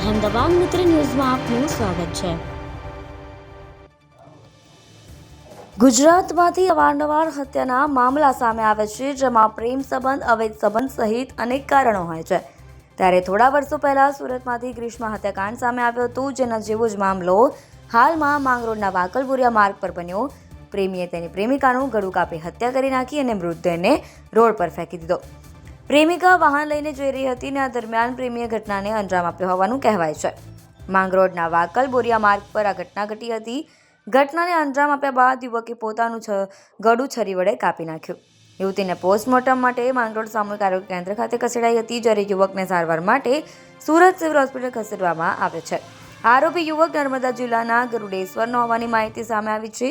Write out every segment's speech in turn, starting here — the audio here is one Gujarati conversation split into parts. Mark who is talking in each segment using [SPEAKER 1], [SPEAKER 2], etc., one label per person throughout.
[SPEAKER 1] અહેમદાબાદ મિત્ર ન્યૂઝમાં આપનું સ્વાગત છે. ગુજરાતમાંથી અવારનવાર હત્યાના મામલા સામે આવે છે, જેમાં પ્રેમ સંબંધ, અવૈધ સંબંધ સહિત અનેક કારણો હોય છે. ત્યારે થોડા વર્ષો પહેલાં સુરતમાંથી ગ્રીષ્મ હત્યાકાંડ સામે આવ્યો હતો, જેના જેવો જ મામલો હાલમાં માંગરોળના વાકલબુરિયા માર્ગ પર બન્યો. પ્રેમીએ તેની પ્રેમિકાનું ગળું કાપી હત્યા કરી નાખી અને મૃતદેહને રોડ પર ફેંકી દીધો. પ્રેમિકા વાહન લઈને જઈ રહી હતી અને આ દરમિયાન પ્રેમીએ ઘટનાને અંજામ આપ્યો હોવાનું કહેવાય છે. માંગરોળના વાકલ બોરિયા માર્ગ પર આ ઘટના ઘટી હતી. ઘટનાને અંજામ આપ્યા બાદ યુવકે પોતાનું ગળું છરી વડે કાપી નાખ્યું. યુવતીને પોસ્ટમોર્ટમ માટે માંગરોળ સામૂહિક આરોગ્ય કેન્દ્ર ખાતે ખસેડાઈ હતી, જ્યારે યુવકને સારવાર માટે સુરત સિવિલ હોસ્પિટલ ખસેડવામાં આવે છે. આરોપી યુવક નર્મદા જિલ્લાના ગરુડેશ્વરનો હોવાની માહિતી સામે આવી છે.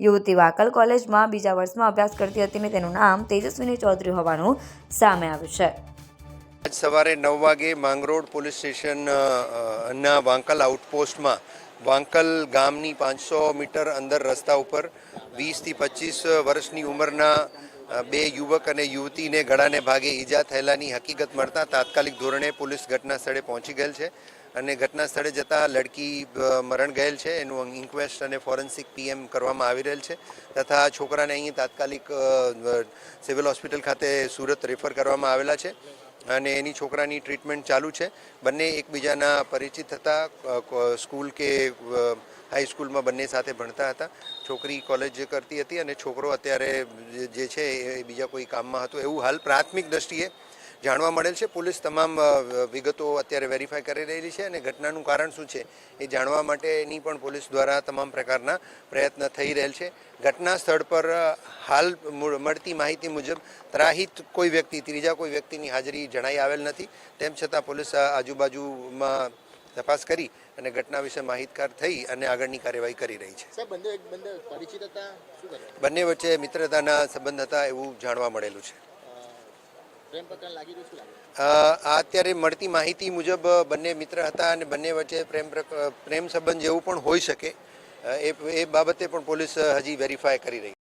[SPEAKER 1] યુવતી વાકલ કોલેજમાં બીજા વર્ષમાં અભ્યાસ કરતી હતી અને તેનું નામ તેજસ્વીની ચૌધરી હોવાનું સામે આવ્યું છે.
[SPEAKER 2] આજ સવારે નવ વાગે માંગરોળ પોલીસ સ્ટેશન ના વાંકલ આઉટપોસ્ટમાં, વાંકલ ગામની પાંચસો મીટર અંદર રસ્તા ઉપર વીસથી પચીસ વર્ષની ઉંમરના બે યુવક અને યુવતીને ગળાને ભાગે ઈજા થયેલાની હકીકત મળતા તાત્કાલિક ધોરણે પોલીસ ઘટના સ્થળે પહોંચી ગયેલ છે અને ઘટના સ્થળે જતાં લડકી મરણ ગયેલ છે. એનું ઇન્ક્વેસ્ટ અને ફોરેન્સિક પીએમ કરવામાં આવી રહેલ છે તથા છોકરાને અહીં તાત્કાલિક સિવિલ હોસ્પિટલ ખાતે સુરત રેફર કરવામાં આવેલા છે. અને એની છોકરાની ટ્રીટમેન્ટ ચાલુ છે. બંને એકબીજાના પરિચિત હતા. સ્કૂલ કે હાઈસ્કૂલમાં બંને સાથે ભણતા હતા. છોકરી કોલેજ કરતી હતી અને છોકરો અત્યારે જે- છે એ બીજા કોઈ કામમાં હતો. એવું હાલ પ્રાથમિક દ્રષ્ટિએ જાણવા મળેલ છે. પોલીસ તમામ વિગતો અત્યારે વેરીફાઈ કરી રહેલી છે અને ઘટનાનું કારણ શું છે એ જાણવા માટેની પણ પોલીસ દ્વારા તમામ પ્રકારના પ્રયત્ન થઈ રહેલ છે. ઘટના સ્થળ પર હાલ મળતી માહિતી મુજબ ત્રાહિત કોઈ વ્યક્તિ ત્રીજા કોઈ વ્યક્તિની હાજરી જણાઈ આવેલ નથી. તેમ છતાં પોલીસ આજુબાજુમાં તપાસ કરી અને ઘટના વિશે માહિતગાર થઈ અને આગળની કાર્યવાહી કરી રહી છે.
[SPEAKER 3] બંને
[SPEAKER 2] વચ્ચે મિત્રતાના સંબંધ હતા એવું જાણવા મળેલું છે. અત્યારે મળતી માહિતી મુજબ બંને મિત્ર હતા અને બંને વચ્ચે પ્રેમ પ્રેમ સંબંધ જેવું પણ હોઈ શકે. એ એ બાબતે પણ પોલીસ હજી વેરીફાય કરી રહી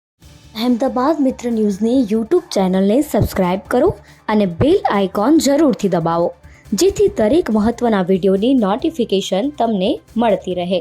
[SPEAKER 1] અહેમદાબાદ મિત્ર ન્યૂઝની યુટ્યુબ ચેનલને સબસ્ક્રાઇબ કરો અને બેલ આઇકોન જરૂરથી દબાવો જેથી દરેક મહત્ત્વના વિડીયોની નોટિફિકેશન તમને મળતી રહે.